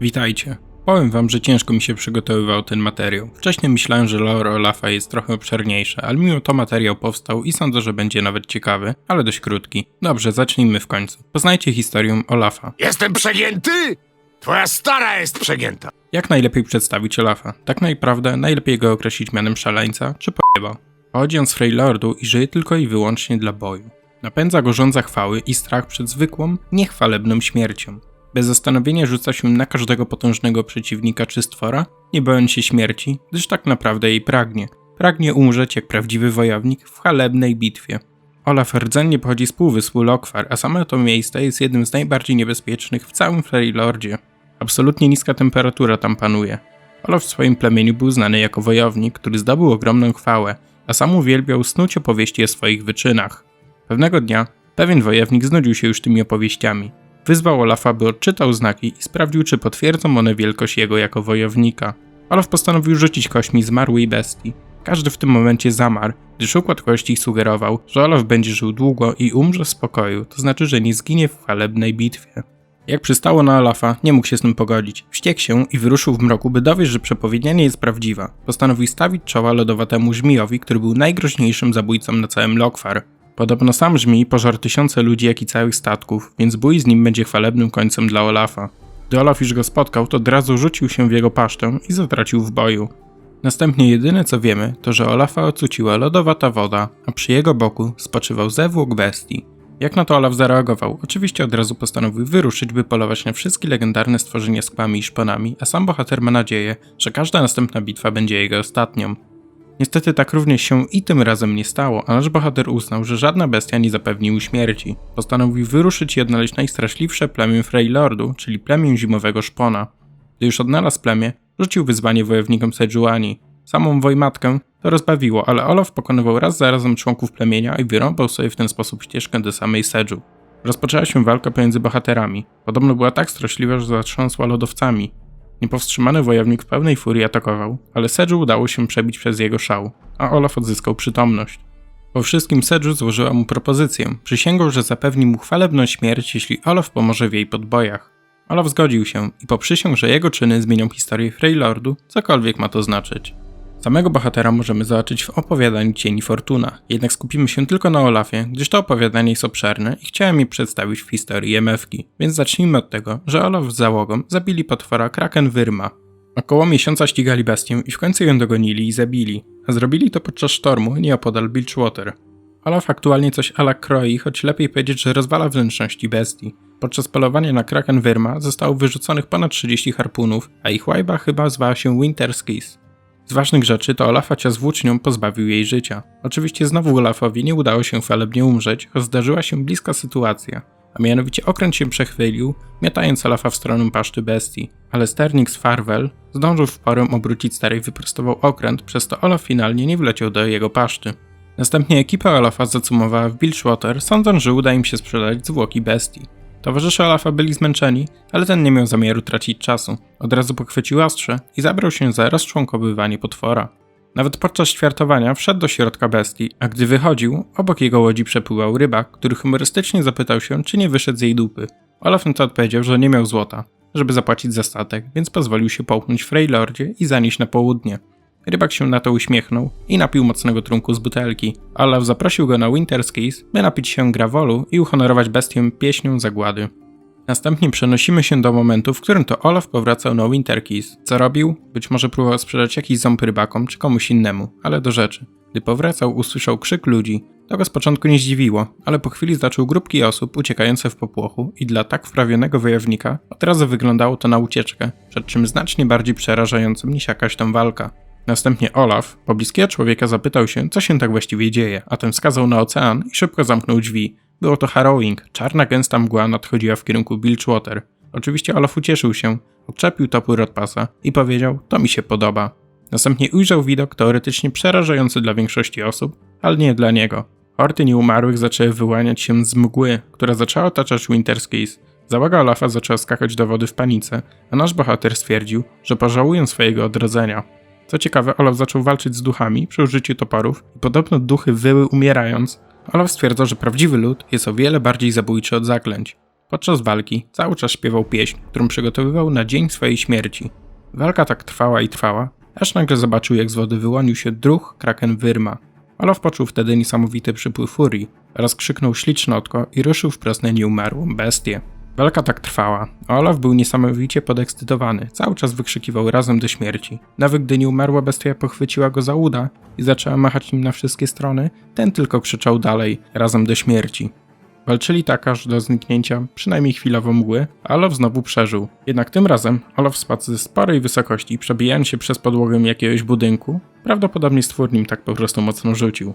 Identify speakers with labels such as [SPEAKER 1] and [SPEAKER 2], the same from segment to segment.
[SPEAKER 1] Witajcie. Powiem wam, że ciężko mi się przygotowywał ten materiał. Wcześniej myślałem, że lore Olafa jest trochę obszerniejsze, ale mimo to materiał powstał i sądzę, że będzie nawet ciekawy, ale dość krótki. Dobrze, zacznijmy w końcu. Poznajcie historię Olafa.
[SPEAKER 2] Jestem przegięty? Twoja stara jest przegięta.
[SPEAKER 1] Jak najlepiej przedstawić Olafa? Tak naprawdę najlepiej go określić mianem szaleńca czy pojeba. Pochodzi on z Freylordu i żyje tylko i wyłącznie dla boju. Napędza go żądza chwały i strach przed zwykłą, niechwalebną śmiercią. Bez zastanowienia rzuca się na każdego potężnego przeciwnika czy stwora, nie bojąc się śmierci, gdyż tak naprawdę jej pragnie. Pragnie umrzeć jak prawdziwy wojownik w halebnej bitwie. Olaf rdzennie pochodzi z półwyspu Lokwar, a samo to miejsce jest jednym z najbardziej niebezpiecznych w całym Freylordzie. Absolutnie niska temperatura tam panuje. Olaf w swoim plemieniu był znany jako wojownik, który zdobył ogromną chwałę, a sam uwielbiał snuć opowieści o swoich wyczynach. Pewnego dnia pewien wojownik znudził się już tymi opowieściami. Wyzwał Olafa, by odczytał znaki i sprawdził, czy potwierdzą one wielkość jego jako wojownika. Olaf postanowił rzucić kośćmi zmarłej bestii. Każdy w tym momencie zamarł, gdyż układ kości sugerował, że Olaf będzie żył długo i umrze w spokoju, to znaczy, że nie zginie w chwalebnej bitwie. Jak przystało na Olafa, nie mógł się z tym pogodzić. Wściekł się i wyruszył w mroku, by dowieść, że przepowiednia nie jest prawdziwa. Postanowił stawić czoła lodowatemu żmijowi, który był najgroźniejszym zabójcą na całym Lokwar. Podobno sam żmij pożar tysiące ludzi, jak i całych statków, więc bój z nim będzie chwalebnym końcem dla Olafa. Gdy Olaf już go spotkał, to od razu rzucił się w jego paszczę i zatracił w boju. Następnie jedyne co wiemy, to że Olafa ocuciła lodowata woda, a przy jego boku spoczywał zewłok bestii. Jak na to Olaf zareagował? Oczywiście od razu postanowił wyruszyć, by polować na wszystkie legendarne stworzenia z kłami i szponami, a sam bohater ma nadzieję, że każda następna bitwa będzie jego ostatnią. Niestety tak również się i tym razem nie stało, a nasz bohater uznał, że żadna bestia nie zapewni mu śmierci. Postanowił wyruszyć i odnaleźć najstraszliwsze plemię Freylordu, czyli plemię zimowego szpona. Gdy już odnalazł plemię, rzucił wyzwanie wojownikom Sejuani. Samą wojmatkę to rozbawiło, ale Olaf pokonywał raz za razem członków plemienia i wyrąbał sobie w ten sposób ścieżkę do samej Sedżu. Rozpoczęła się walka pomiędzy bohaterami. Podobno była tak straszliwa, że zatrząsła lodowcami. Niepowstrzymany wojownik w pełnej furii atakował, ale Sedżu udało się przebić przez jego szał, a Olaf odzyskał przytomność. Po wszystkim Sedżu złożyła mu propozycję. Przysięgał, że zapewni mu chwalebną śmierć, jeśli Olaf pomoże w jej podbojach. Olaf zgodził się i poprzysiągł, że jego czyny zmienią historię Freylordu, cokolwiek ma to znaczyć. Samego bohatera możemy zobaczyć w opowiadaniu Cieni Fortuna, jednak skupimy się tylko na Olafie, gdyż to opowiadanie jest obszerne i chciałem je przedstawić w historii MF-ki, więc zacznijmy od tego, że Olaf z załogą zabili potwora Kraken Wyrma. Około miesiąca ścigali bestię i w końcu ją dogonili i zabili, a zrobili to podczas sztormu nieopodal Bilgewater. Olaf aktualnie coś ala kroi, choć lepiej powiedzieć, że rozwala wnętrzności bestii. Podczas polowania na Kraken Wyrma zostało wyrzuconych ponad 30 harpunów, a ich łajba chyba zwała się Winter's Kiss. Z ważnych rzeczy to Olafa cios włócznią pozbawił jej życia. Oczywiście znowu Olafowi nie udało się falebnie umrzeć, choć zdarzyła się bliska sytuacja. A mianowicie okręt się przechwylił, miotając Olafa w stronę paszczy bestii. Ale sternik z Farwell zdążył w porę obrócić stary i wyprostował okręt, przez to Olaf finalnie nie wleciał do jego paszczy. Następnie ekipa Olafa zacumowała w Bilgewater, sądząc, że uda im się sprzedać zwłoki bestii. Towarzysze Olafa byli zmęczeni, ale ten nie miał zamiaru tracić czasu. Od razu pochwycił ostrze i zabrał się za rozczłonkowywanie potwora. Nawet podczas ćwiartowania wszedł do środka bestii, a gdy wychodził, obok jego łodzi przepływał rybak, który humorystycznie zapytał się, czy nie wyszedł z jej dupy. Olaf na to odpowiedział, że nie miał złota, żeby zapłacić za statek, więc pozwolił się połknąć Freylordzie i zanieść na południe. Rybak się na to uśmiechnął i napił mocnego trunku z butelki. Olaf zaprosił go na Winter's Keys, by napić się grawolu i uhonorować bestię pieśnią zagłady. Następnie przenosimy się do momentu, w którym to Olaf powracał na Winter Keys. Co robił? Być może próbował sprzedać jakiś ząb rybakom czy komuś innemu, ale do rzeczy. Gdy powracał, usłyszał krzyk ludzi. To go z początku nie zdziwiło, ale po chwili zaczął grupki osób uciekające w popłochu i dla tak wprawionego wojownika od razu wyglądało to na ucieczkę, przed czym znacznie bardziej przerażającą niż jakaś tam walka. Następnie Olaf, pobliskiego człowieka, zapytał się, co się tak właściwie dzieje, a ten wskazał na ocean i szybko zamknął drzwi. Było to harrowing, czarna gęsta mgła nadchodziła w kierunku Bilgewater. Oczywiście Olaf ucieszył się, odczepił topór od pasa i powiedział, to mi się podoba. Następnie ujrzał widok teoretycznie przerażający dla większości osób, ale nie dla niego. Horty nieumarłych zaczęły wyłaniać się z mgły, która zaczęła otaczać Winter's Keys. Załoga Olafa zaczęła skakać do wody w panice, a nasz bohater stwierdził, że pożałują swojego odrodzenia. Co ciekawe, Olaf zaczął walczyć z duchami przy użyciu toporów i podobno duchy wyły umierając. Olaf stwierdza, że prawdziwy lud jest o wiele bardziej zabójczy od zaklęć. Podczas walki cały czas śpiewał pieśń, którą przygotowywał na dzień swojej śmierci. Walka tak trwała i trwała, aż nagle zobaczył jak z wody wyłonił się druh kraken Wyrma. Olaf poczuł wtedy niesamowity przypływ furii, rozkrzyknął ślicznotko i ruszył wprost na nieumarłą bestię. Walka tak trwała, a Olaf był niesamowicie podekscytowany, cały czas wykrzykiwał razem do śmierci. Nawet gdy nieumarła bestia pochwyciła go za uda i zaczęła machać nim na wszystkie strony, ten tylko krzyczał dalej, razem do śmierci. Walczyli tak aż do zniknięcia przynajmniej chwilowo mgły, a Olaf znowu przeżył. Jednak tym razem Olaf spadł ze sporej wysokości, przebijając się przez podłogę jakiegoś budynku. Prawdopodobnie stwór nim tak po prostu mocno rzucił.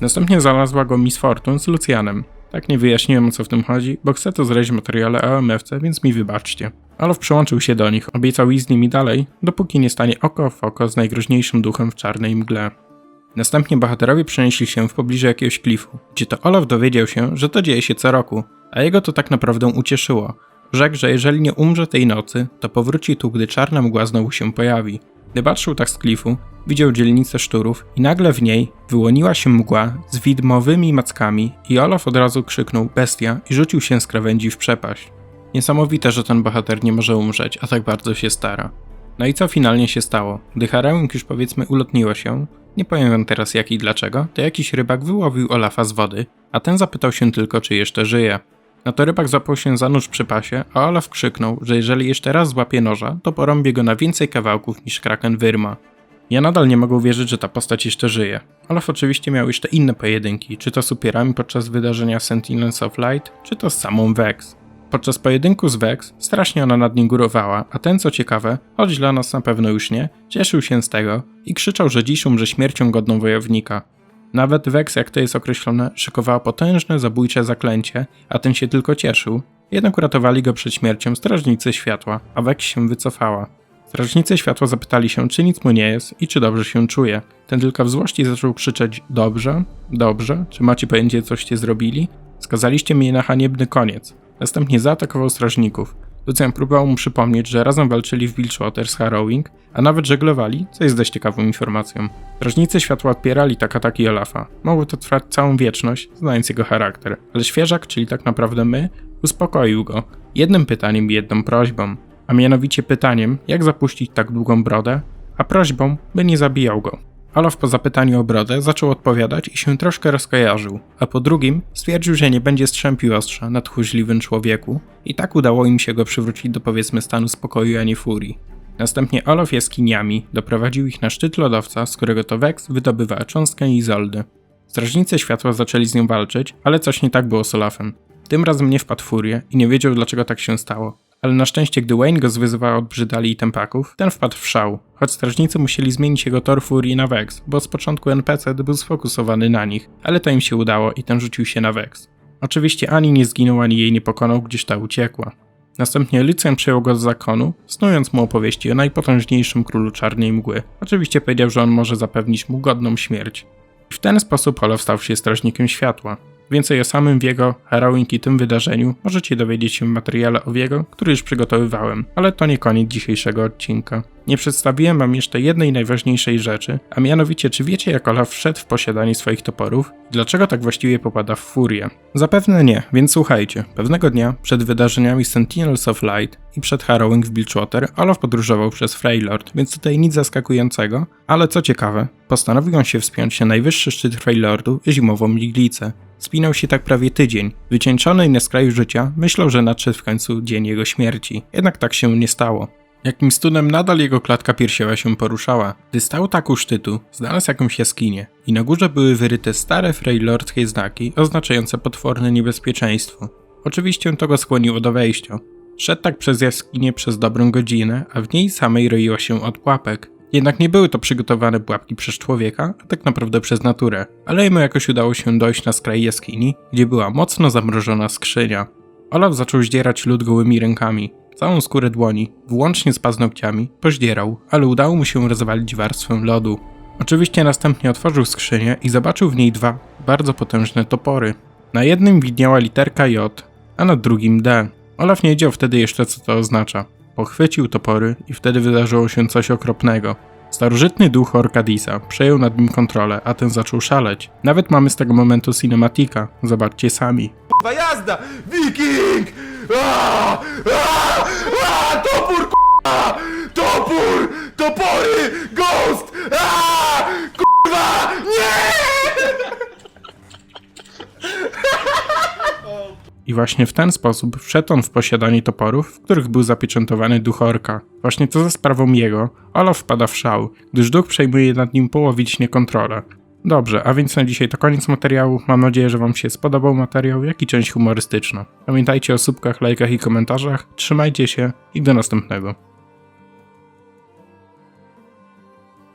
[SPEAKER 1] Następnie znalazła go Miss Fortune z Lucianem. Tak nie wyjaśniłem o co w tym chodzi, bo chcę to w materiale o więc mi wybaczcie. Olaf przyłączył się do nich, obiecał iść z nimi dalej, dopóki nie stanie oko w oko z najgroźniejszym duchem w czarnej mgle. Następnie bohaterowie przenieśli się w pobliżu jakiegoś klifu, gdzie to Olaf dowiedział się, że to dzieje się co roku, a jego to tak naprawdę ucieszyło. Rzekł, że jeżeli nie umrze tej nocy, to powróci tu, gdy czarna mgła znowu się pojawi. Gdy patrzył tak z klifu, widział dzielnicę szczurów i nagle w niej wyłoniła się mgła z widmowymi mackami i Olaf od razu krzyknął bestia i rzucił się z krawędzi w przepaść. Niesamowite, że ten bohater nie może umrzeć, a tak bardzo się stara. No i co finalnie się stało? Gdy Haremik już powiedzmy ulotniło się, nie powiem wam teraz jak i dlaczego, to jakiś rybak wyłowił Olafa z wody, a ten zapytał się tylko, czy jeszcze żyje. No to rybak zapał się za nóż przy pasie, a Olaf krzyknął, że jeżeli jeszcze raz złapie noża, to porąbie go na więcej kawałków niż kraken Wyrma. Ja nadal nie mogę uwierzyć, że ta postać jeszcze żyje. Olaf oczywiście miał jeszcze inne pojedynki, czy to z upierami podczas wydarzenia Sentinels of Light, czy to z samą Vex. Podczas pojedynku z Vex strasznie ona nad nim górowała, a ten co ciekawe, choć dla nas na pewno już nie, cieszył się z tego i krzyczał, że dziś umrze śmiercią godną wojownika. Nawet Vex, jak to jest określone, szykowała potężne zabójcze zaklęcie, a ten się tylko cieszył. Jednak uratowali go przed śmiercią strażnicy światła, a Vex się wycofała. Strażnicy światła zapytali się, czy nic mu nie jest i czy dobrze się czuje. Ten tylko w złości zaczął krzyczeć: Dobrze, dobrze, czy macie pojęcie, coście zrobili? Skazaliście mnie na haniebny koniec. Następnie zaatakował strażników. Lucian próbował mu przypomnieć, że razem walczyli w Bilgewater z Harrowing, a nawet żeglowali, co jest dość ciekawą informacją. Strażnicy światła odpierali tak ataki Olafa. Mogło to trwać całą wieczność, znając jego charakter, ale świeżak, czyli tak naprawdę my, uspokoił go jednym pytaniem i jedną prośbą, a mianowicie pytaniem, jak zapuścić tak długą brodę, a prośbą, by nie zabijał go. Olaf po zapytaniu o brodę zaczął odpowiadać i się troszkę rozkojarzył, a po drugim stwierdził, że nie będzie strzępił ostrza na tchórzliwym człowieku i tak udało im się go przywrócić do powiedzmy stanu spokoju, a nie furii. Następnie Olaf jaskiniami doprowadził ich na szczyt lodowca, z którego to Vex wydobywa cząstkę Izoldy. Strażnicy światła zaczęli z nią walczyć, ale coś nie tak było z Olafem. Tym razem nie wpadł w furię i nie wiedział dlaczego tak się stało. Ale na szczęście, gdy Wayne go zwyzywała od brzydali i tempaków, ten wpadł w szał, choć strażnicy musieli zmienić jego tor furii na Vex, bo z początku NPC był sfokusowany na nich, ale to im się udało i ten rzucił się na Vex. Oczywiście ani nie zginął, ani jej nie pokonał, gdzieś ta uciekła. Następnie Lucian przejął go z zakonu, snując mu opowieści o najpotężniejszym królu czarnej mgły. Oczywiście powiedział, że on może zapewnić mu godną śmierć. W ten sposób Olaf stał się strażnikiem światła. Więcej o samym Wiego, Harrowing i tym wydarzeniu możecie dowiedzieć się w materiale o Wiego, który już przygotowywałem, ale to nie koniec dzisiejszego odcinka. Nie przedstawiłem wam jeszcze jednej najważniejszej rzeczy, a mianowicie czy wiecie jak Olaf wszedł w posiadanie swoich toporów i dlaczego tak właściwie popada w furię? Zapewne nie, więc słuchajcie. Pewnego dnia, przed wydarzeniami Sentinels of Light i przed Harrowing w Bilgewater, Olaf podróżował przez Freylord, więc tutaj nic zaskakującego, ale co ciekawe, postanowił on się wspiąć na najwyższy szczyt Freylordu zimową iglicę. Spinał się tak prawie tydzień. Wycieńczony i na skraju życia, myślał, że nadszedł w końcu dzień jego śmierci. Jednak tak się nie stało. Jakimś cudem nadal jego klatka piersiowa się poruszała. Gdy stał tak u szczytu, znalazł jakąś jaskinię i na górze były wyryte stare freylordskie znaki oznaczające potworne niebezpieczeństwo. Oczywiście to go skłoniło do wejścia. Szedł tak przez jaskinię przez dobrą godzinę, a w niej samej roiło się od pułapek. Jednak nie były to przygotowane pułapki przez człowieka, a tak naprawdę przez naturę. Ale jemu jakoś udało się dojść na skraj jaskini, gdzie była mocno zamrożona skrzynia. Olaf zaczął zdzierać lód gołymi rękami. Całą skórę dłoni, włącznie z paznokciami, poździerał, ale udało mu się rozwalić warstwę lodu. Oczywiście następnie otworzył skrzynię i zobaczył w niej dwa bardzo potężne topory. Na jednym widniała literka J, a na drugim D. Olaf nie wiedział wtedy jeszcze co to oznacza. Pochwycił topory i wtedy wydarzyło się coś okropnego. Starożytny duch Orkadisa przejął nad nim kontrolę, a ten zaczął szaleć. Nawet mamy z tego momentu cinematika, zobaczcie sami.
[SPEAKER 3] k***wa, jazda! Wiking! A, a, a, topór, k***wa! Topór! Topory! Ghost! A, k***wa! Nie!
[SPEAKER 1] I właśnie w ten sposób wszedł on w posiadanie toporów, w których był zapieczętowany duch orka. Właśnie to za sprawą jego, Olaf wpada w szał, gdyż duch przejmuje nad nim połowicznie kontrolę. Dobrze, a więc na dzisiaj to koniec materiału. Mam nadzieję, że Wam się spodobał materiał, jak i część humorystyczna. Pamiętajcie o subkach, lajkach i komentarzach. Trzymajcie się i do następnego.